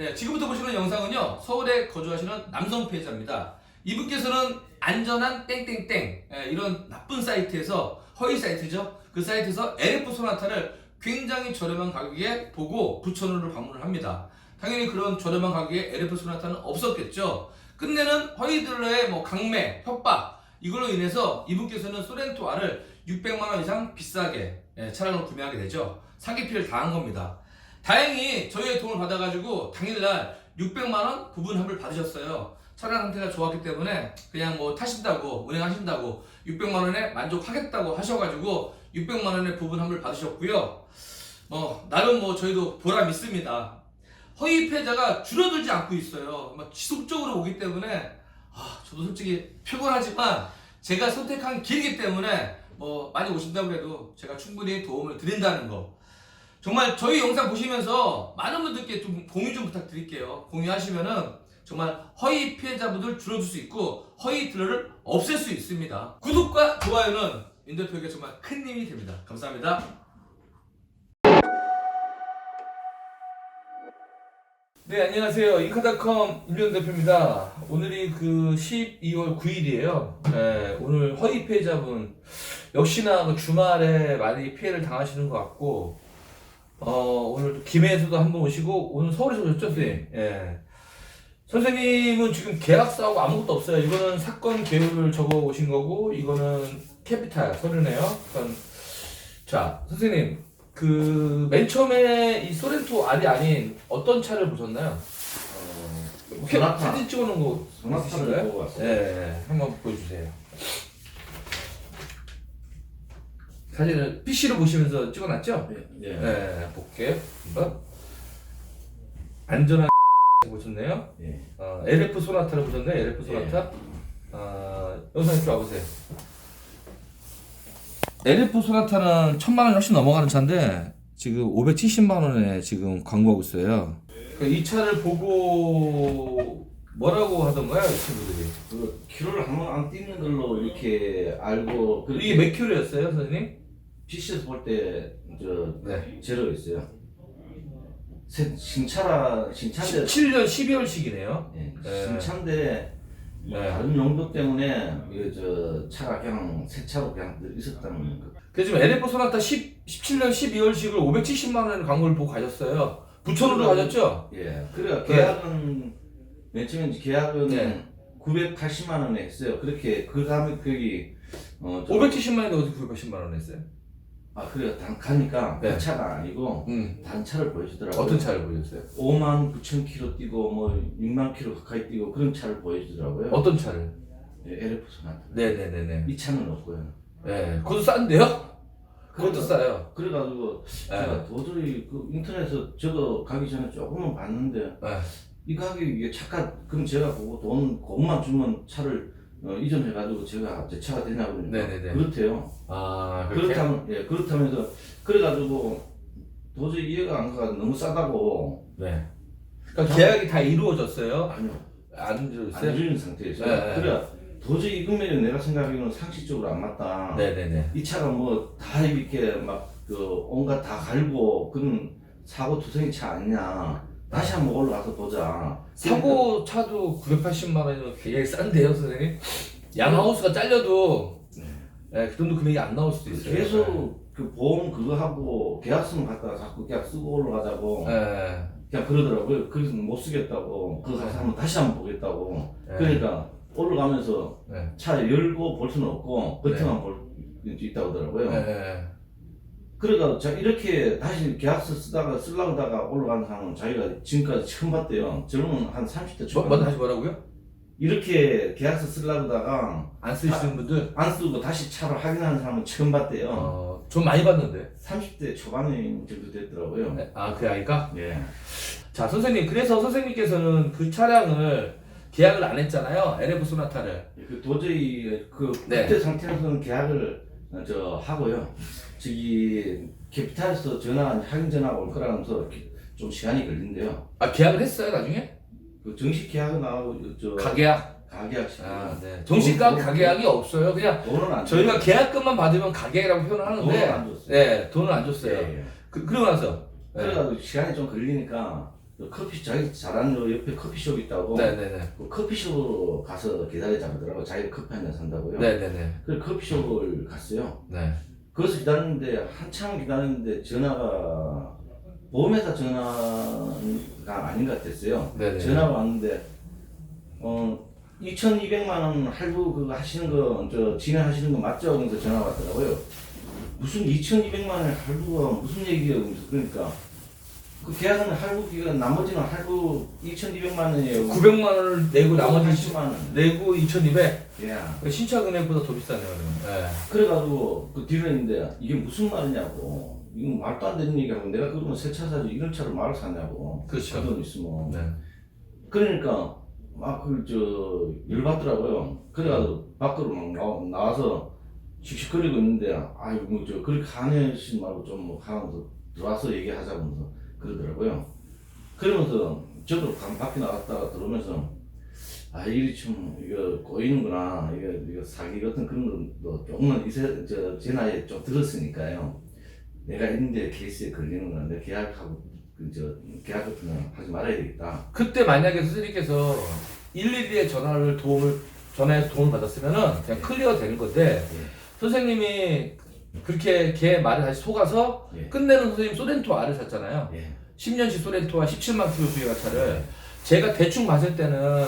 네, 지금부터 보시는 영상은요, 서울에 거주하시는 남성 피해자입니다. 이분께서는 안전한 땡땡땡, 예, 이런 나쁜 사이트에서, 허위 사이트죠. 그 사이트에서 LF 소나타를 굉장히 저렴한 가격에 보고 부천으로 방문을 합니다. 당연히 그런 저렴한 가격에 LF 소나타는 없었겠죠. 끝내는 허위들러의 뭐 강매, 협박, 이걸로 인해서 이분께서는 소렌토아를 600만 원 이상 비싸게 예, 차량을 구매하게 되죠. 사기 피해를 당한 겁니다. 다행히 저희의 도움을 받아가지고 당일날 600만원 부분합을 받으셨어요. 차량 상태가 좋았기 때문에 그냥 뭐 타신다고 운행하신다고 600만원에 만족하겠다고 하셔가지고 600만원의 부분합을 받으셨고요. 뭐 나름 뭐 저희도 보람 있습니다. 허위 피해자가 줄어들지 않고 있어요. 막 지속적으로 오기 때문에 아, 저도 솔직히 피곤하지만 제가 선택한 길이기 때문에 뭐 많이 오신다고 해도 제가 충분히 도움을 드린다는 거. 정말 저희 영상 보시면서 많은 분들께 좀 공유 좀 부탁드릴게요. 공유하시면은 정말 허위 피해자분들 줄어들 수 있고 허위 드러를 없앨 수 있습니다. 구독과 좋아요는 임 대표에게 정말 큰 힘이 됩니다. 감사합니다. 네, 안녕하세요. 인카닷컴 임현 대표입니다. 오늘이 그 12월 9일이에요. 네, 오늘 허위 피해자분 역시나 그 주말에 많이 피해를 당하시는 것 같고, 어, 오늘 또 김해에서도 한 번 오시고, 오늘 서울에서 오셨죠, 선생님? 예. 선생님은 지금 계약서하고 아무것도 없어요. 이거는 사건 개요를 적어 오신 거고, 이거는 캐피탈 서류네요. 그럼, 자, 선생님. 그, 맨 처음에 이 소렌토 알이 아닌 어떤 차를 보셨나요? 혹시 소나타. 사진 찍어놓은 거 소나타를 있으신가요? 보고 왔어요. 네, 네, 한번 보여주세요. 사진을 PC로 보시면서 찍어놨죠? 예. 네, 볼게요. 한번. 안전한 보셨네요. 예. 어, LF 소나타를 보셨네요. LF 소나타. 어, 영상 좀 와보세요. LF 소나타는 천만 원 훨씬 넘어가는 차인데 지금 570만 원에 지금 광고하고 있어요. 이 차를 보고 뭐라고 하던가요, 이 친구들이? 그 키로를 한번 안 뛰는 걸로 이렇게 알고 그 이게 몇 킬로였어요, 선생님? PC에서 볼 때저 네. 제로 있어요. 새 신차라 신차인데 17년 12월식이네요. 예, 네. 신차인데 뭐 네. 다른 용도 때문에 이거 저 차가 그냥 새 차로 그냥 있었다는 거. 그래서 지금 LF 소나타 10, 17년 12월식을 570만 원에 광고를 보고 가셨어요. 부천으로 가셨죠? 예. 그래 네. 계약은 맨 처음에 계약은 네. 980만 원에 했어요. 그렇게 그 다음에 거기 어, 저- 570만 원인데 어떻게 980만 원 했어요? 아 그래요. 단 가니까 네. 그 차가 아니고 음. 다른 차를 보여주더라고요. 어떤 차를 보셨어요? 5만 9천 킬로 뛰고 뭐 6만 킬로 가까이 뛰고 그런 차를 보여주더라고요. 어떤 차를? 예, LF 소나타. 네네네네. 이 차는 없고요. 네. 그것도 싼데요? 그것도 그래가- 싸요. 그래가지고 네. 제가 도저히 그 인터넷에서 저거 가기 전에 조금만 봤는데 네. 이 가격이 이게 착한 그럼 제가 보고 돈 그것만 주면 차를 어, 이전해가지고 제가 제 차가 되냐고 그러니까 네네네. 그렇대요. 아, 그렇게? 그렇다면 예 그렇다면서 그래가지고 도저히 이해가 안 가서 너무 싸다고 네. 그러니까 계약이 다 이루어졌어요? 아니요 안안 이루어졌어요? 주는 상태에서 네, 네. 그래 도저히 이 금액은 내가 생각하기로는 상식적으로 안 맞다. 네네네. 이 차가 뭐 다 이렇게 막 그 온갖 다 갈고 그런 사고 투성이 차 아니냐. 다시 한번 올라가서 보자. 사고 차도 980만 원이면 굉장히 싼데요, 선생님? 양하우스가 잘려도 네, 그 정도 금액이 안 나올 수도 있어요. 계속 그 보험 그거 하고 계약서만 갖다가 자꾸 계약 쓰고 올라가자고 네. 그냥 그러더라고요. 그래서 못 쓰겠다고 그거 가서 한번 다시 한번 보겠다고. 네. 그러니까 올라가면서 네. 차 열고 볼 수는 없고 버튼만 볼 수 있다고 하더라고요. 네. 그러니까 자 이렇게 다시 계약서 쓰다가 쓰려다가 올라간 사람은 자기가 지금까지 처음 봤대요. 젊은 한 30대 뭐, 초반. 뭐 다시 뭐라고요? 이렇게 계약서 쓰려다가 안 쓰시는 분들? 안 쓰고 다시 차를 확인하는 사람은 처음 봤대요. 어, 좀 많이 봤는데. 30대 초반에 정도 됐더라고요. 네. 아, 그 아이가? 예. 자, 선생님. 그래서 선생님께서는 그 차량을 계약을 안 했잖아요. LF 소나타를. 그 도저히 그 네. 그때 상태에서는 계약을 어, 저 하고요. 저기 캐피탈에서 전화 확인 전화가 올 거라면서 좀 시간이 걸린대요. 아, 계약을 했어요, 나중에? 그 정식 계약은 나오고 저 가계약? 가계약 아, 네. 정식과 가계약이 없어요. 그냥 돈은 안 저희가 계약금만 받으면 가계약이라고 표현을 돈을 하는데, 안 줬어요. 네, 돈을 안 줬어요. 예, 예. 그, 그러고 나서, 네. 그래가지고 시간이 좀 걸리니까 그 커피 자기 잘하는 요 옆에 커피숍 있다고 네네네. 그 커피숍으로 가서 기다리자 그러더라고 자기가 커피 한 잔 산다고요. 네네네. 그래서 커피숍을 갔어요. 네. 거기서 기다렸는데 한참 기다렸는데 전화가 보험회사 전화가 아닌 것 같았어요. 네네. 전화가 왔는데 어 2,200만 원 할부 그거 하시는 거 저 진행하시는 거 맞죠? 그래서 전화가 왔더라고요. 무슨 2,200만 원 할부가 무슨 얘기예요? 그래서 그러니까 그 계약은 할부 기간 나머지는 할부 2,200만 원이에요. 900만 원을 내고 나머지 80만 원. 내고 2,200. 예. 신차 금액보다 더 비싸네요. 그러면. 네. 그래가지고 그 뒤로 했는데 이게 무슨 말이냐고 이거 말도 안 되는 얘기하고 내가 그러면 새 차 사지 이런 차를 말을 사냐고 그렇죠. 그돈 있으면 네. 그러니까 막 그 저 열받더라고요 그래가지고 밖으로 막 나와, 나와서 씩씩거리고 있는데 아유 뭐저 그렇게 하내지 말고 좀뭐 하면서 들어와서 얘기하자면서 그러더라고요. 그러면서 저도 방 밖에 나갔다가 들어오면서 아 이게 좀 이거 꼬이는구나. 이거 이거 사기 같은 그런 것도 조금은 이제 저제 나이에 좀 들었으니까요. 내가 있는데 케이스에 걸리는구나 내 계약하고 그저 계약 같은 거 하지 말아야 되겠다. 그때 만약에 선생님께서 112에 전화를 도움을 전화해서 도움을 받았으면은 그냥 클리어 되는 건데 예. 선생님이 그렇게 걔 말에 다시 속아서 예. 끝내는 선생님 소렌토 R을 샀잖아요. 예. 10년식 소렌토와 17만 킬로 주행한 차를 제가 대충 봤을 때는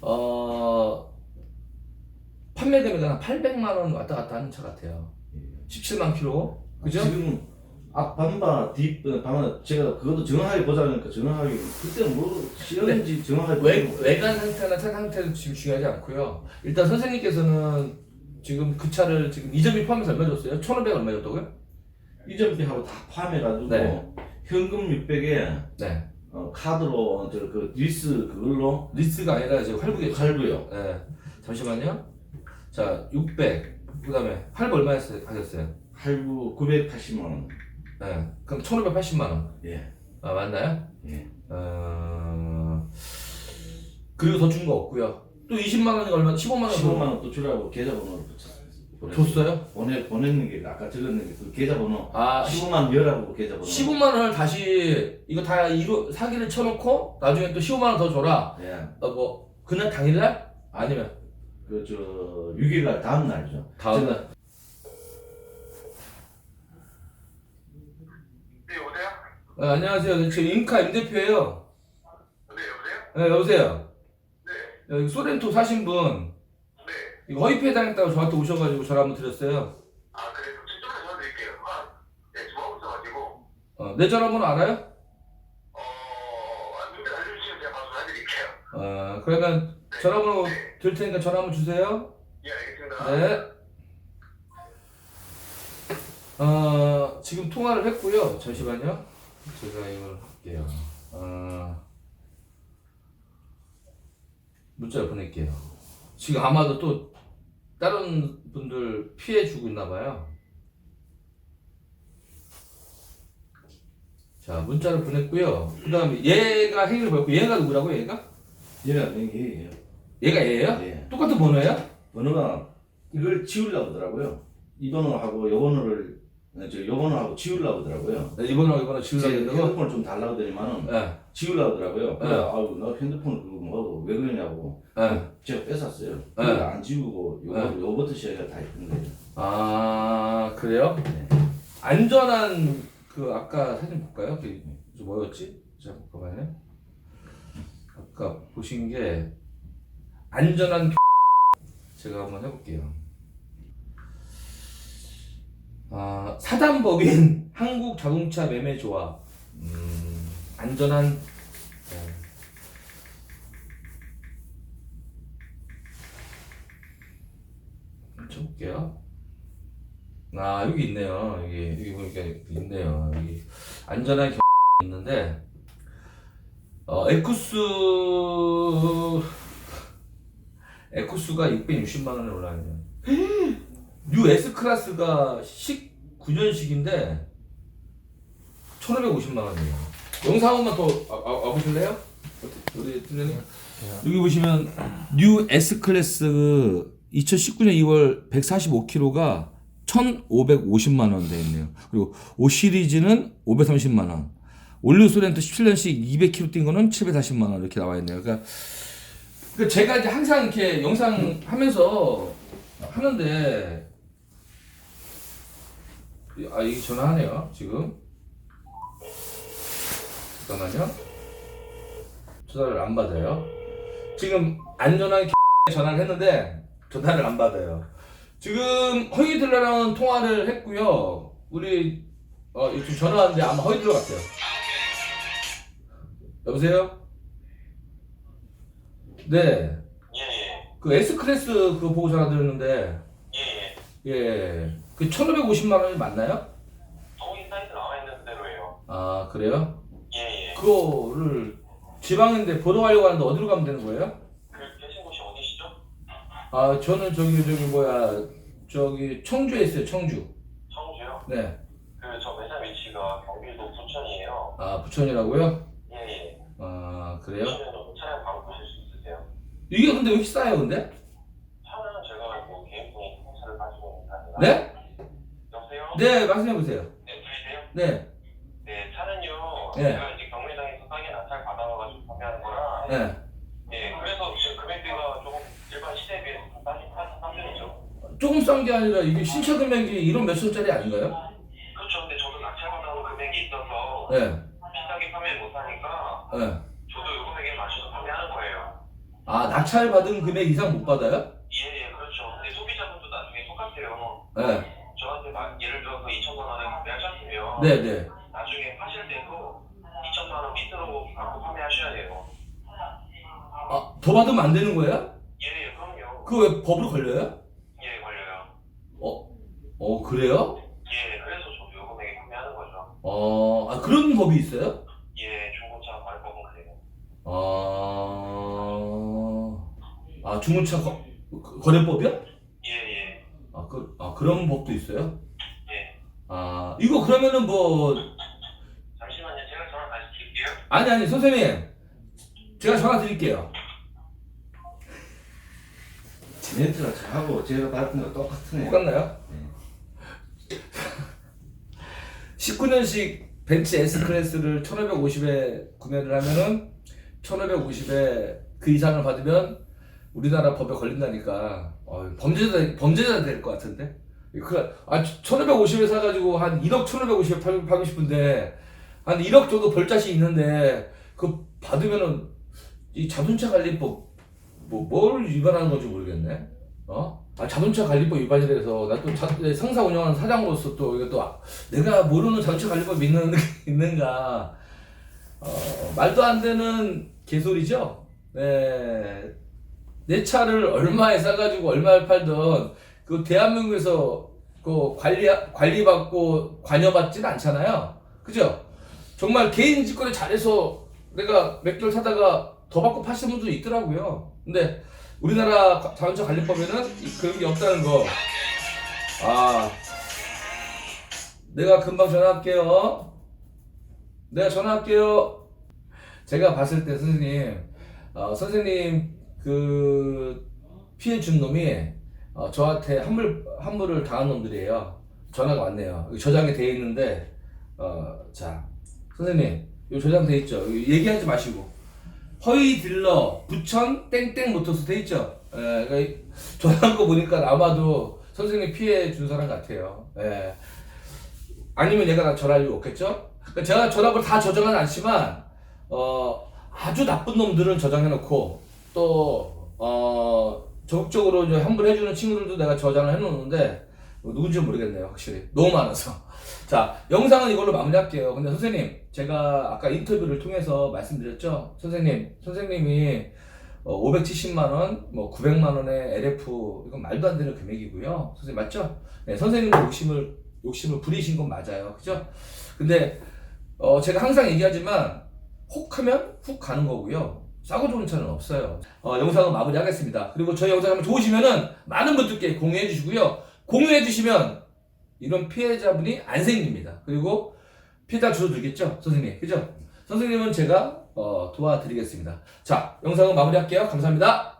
어 판매 금액은 한 800만 원 왔다 갔다 하는 차 같아요. 17만 킬로. 그죠? 지금 앞 반바 뒷 반바 제가 그것도 정확하게 보자니까 정확하게 그때 뭐 시험인지 정확하게 외, 보자니까 외관 상태나 차 상태는 지금 중요하지 않고요. 일단 선생님께서는 지금 그 차를 지금 이점이 포함해서 얼마 줬어요? 1,500 얼마 줬다고요? 이점비하고 다 포함해가지고 네. 현금 600에 네. 어, 카드로 저그 리스 그걸로 리스가 아니라 지금 할부겠죠. 할부요. 네. 잠시만요. 자, 600. 그 다음에 할부 얼마 했어요? 하셨어요? 할부 980만 원. 네. 그럼 1,580만 원. 예. 아, 맞나요? 예. 어... 그리고 더 준 거 없고요. 또 20만 원이 얼마? 15만 원. 15만 원또 주라고 계좌번호를 붙였어요. 줬어요? 보내 보냈는 게 아까 적었는 게 그 계좌번호 아, 15만 원 열하고 계좌번호. 15만 원을 다시 이거 다 이루 사기를 쳐놓고 나중에 또 15만 원 더 줘라. 예. 어, 뭐 그날 당일날 아니면 그저 6일날 다음 날이죠. 다음날. 네, 여보세요? 어, 안녕하세요. 저 인카 임 대표예요. 네, 여보세요? 네, 여보세요. 네, 여기 소렌토 사신 분 네. 이거 허위폐 당했다고 저한테 오셔가지고 전화 한번 드렸어요. 아, 그래. 좀 전화 전화 드릴게요. 아, 네, 주먹 있어가지고. 어, 내 전화번호 알아요? 어, 아, 문제 알려주시면 제가 바로 전화드릴게요. 어, 그러면 전화번호 드릴 테니까 전화 한번 주세요. 예, 알겠습니다. 네. 어, 지금 통화를 했고요. 잠시만요. 제가 이걸 할게요. 어, 문자를 보낼게요. 지금 아마도 또 다른 분들 피해 주고 있나 봐요. 자, 문자를 보냈고요. 그 다음에 얘가 행위를 보였고, 얘가 누구라고, 얘가? 얘가 얘기해요. 얘가 얘예요? 예. 똑같은 번호예요? 번호가 이걸 지우려고 하더라고요. 이 번호하고 요 번호를 저 요 번호하고 지우려고 하더라고요. 네, 이번호 제 지우려고 했다고? 핸드폰을 좀 달라고 드리면은 네. 지우려고 하더라고요. 그래 네. 아유 나 핸드폰 그거 뭐하고 왜 그러냐고 네. 제가 뺏었어요. 네. 그걸 안 지우고 요거 네. 요거부터 시작이 다 있던데. 아 그래요? 네. 안전한 그 아까 사진 볼까요? 그 뭐였지? 잠깐만요. 아까 보신 게 안전한 제가 한번 해볼게요. 아 사단법인 한국 자동차 매매 조합 음, 안전한 네. 쳐볼게요. 아 여기 있네요. 여기 여기 보니까 있네요. 여기 안전한 경 있는데 어 에쿠스 에쿠스가 660만 원에 올라가네요. 뉴 S 클래스가 19년식인데 1,550만 원이에요. 영상 한번 더 와- 와- 와보실래요? 어떻게- 우리 팀장님? 여기 보시면 뉴 S 클래스 2019년 2월 145kg가 1,550만 원돼 있네요. 그리고 5 시리즈는 530만 원. 올류 소렌토 17년씩 200km 뛴 거는 740만 원 이렇게 나와 있네요. 그러니까, 그 제가 이제 항상 이렇게 영상 하면서 하는데 아 이게 전화하네요 지금. 잠깐만요. 전화를 안 받아요. 지금 안전하게 전화를 했는데 전화를 안 받아요. 지금 허이들러랑 통화를 했고요. 우리 어 지금 전화 왔는데 아마 허이들러 같아요. 여보세요? 네그 예, 예. S 클래스 그거 보고 전화 드렸는데 예. 그 1,550만 원이 맞나요? 동인 사이트 나와 있는 그대로예요. 아, 그래요? 예, 예. 그거를 지방인데 보러 가려고 하는데 어디로 가면 되는 거예요? 그 계신 곳이 어디시죠? 아, 저는 저기 저기 뭐야 저기 청주에 있어요. 청주. 청주요? 네. 그저 매장 위치가 경기도 부천이에요. 아, 부천이라고요? 예, 예. 아, 그래요? 부천에도 차량 바로 보실 수 있으세요. 이게 근데 왜 싸요, 근데? 차는 제가 뭐 개인분이 차를 가지고 있는 게 아니라. 네? 여보세요? 네, 말씀해 보세요. 네, 들리세요? 네. 네, 차는요. 네. 제가 이제 경매장에서 싸게 낙찰 받아와가지고 판매하는 거라. 네. 예, 그래서 지금 금액대가 조금 일반 시세에 비해서 좀 싸긴 싼 편이죠. 조금 싼 게 아니라 이게 신차 금액이 1억 몇천짜리 아닌가요? 그렇죠. 근데 저도 낙찰 받아온 금액이 있어서 네. 비싸게 판매 못 하니까 네. 저도 요 금액에 맞춰서 판매하는 거예요. 아, 낙찰 받은 금액 이상 못 받아요? 예, 네. 저한테 막 예를 들어서 2천만 원에 구매하셨으면 네, 네. 나중에 파실 때도 2천만 원 밑으로 갖고 판매하셔야 돼요. 아, 더 받으면 안 되는 거예요? 예, 예, 그럼요. 그거 왜 법으로 걸려요? 예, 걸려요. 어, 그래요? 예, 그래서 저도 요 금액에 판매하는 거죠. 어, 아, 그런 법이 있어요? 예, 중고차 관법은 그래요. 아, 아 중고차 거, 거래법이요? 그, 아 그런 법도 있어요? 예. 아 이거 그러면은 뭐 잠시만요. 제가 전화 다시 드릴게요. 아니 아니 선생님 제가 전화 드릴게요. 지네트가 저하고 제가 받은 거 똑같으네요. 똑같나요? 19년식 벤츠 S 클래스를 1,550에 구매를 하면은 1,550에 그 이상을 받으면 우리나라 법에 걸린다니까 어, 범죄자 범죄자 될 것 같은데. 그, 아, 1,550에 사가지고 한 1억 1,550에 팔, 팔고 싶은데 한 1억 정도 벌 자신 있는데 그 받으면은 이 자동차 관리법 뭐 뭘 위반하는 건지 모르겠네. 어? 아 자동차 관리법 위반이라서 나 또 상사 운영하는 사장으로서 또 이거 또 아- 내가 모르는 자동차 관리법 있는 있는가? 어 말도 안 되는 개소리죠. 네. 내 차를 얼마에 싸가지고 얼마에 팔던 그 대한민국에서 그 관리 관리받고 관여받지는 않잖아요. 그죠? 정말 개인 직권에 잘해서 내가 몇 개월 사다가 더 받고 파시는 분도 있더라고요. 근데 우리나라 가- 자동차 관리법에는 이- 그런 게 없다는 거. 아, 내가 금방 전화할게요. 내가 전화할게요. 제가 봤을 때 선생님, 어, 선생님 그 피해 준 놈이 어, 저한테 환불 환불을 당한 놈들이에요. 전화가 왔네요. 저장이 돼 있는데, 어, 자, 선생님, 이 저장돼 있죠. 얘기하지 마시고. 허위 딜러 부천 땡땡 모터스 돼 있죠. 예, 그러니까 전화한 거 보니까 아마도 선생님 피해 준 사람 같아요. 예. 아니면 얘가 나 전화할 일 없겠죠? 그러니까 제가 전화번호 다 저장은 않지만 어, 아주 나쁜 놈들은 저장해놓고 또 어, 적극적으로 이제 환불해주는 친구들도 내가 저장을 해놓는데 누군지 모르겠네요 확실히. 너무 많아서. 자 영상은 이걸로 마무리할게요. 근데 선생님 제가 아까 인터뷰를 통해서 말씀드렸죠? 선생님 선생님이 570만원 뭐 900만원의 LF 이건 말도 안 되는 금액이고요. 선생님 맞죠? 네, 선생님도 욕심을 욕심을 부리신 건 맞아요. 그죠? 근데 어, 제가 항상 얘기하지만 혹 하면 훅 가는 거고요 싸고 좋은 차는 없어요 어, 영상은 마무리하겠습니다 그리고 저희 영상 한번 좋으시면은 많은 분들께 공유해 주시고요 공유해 주시면 이런 피해자분이 안 생깁니다. 그리고 피해자 줄어들겠죠, 선생님. 그죠? 선생님은 제가 어, 도와드리겠습니다. 자, 영상은 마무리할게요. 감사합니다.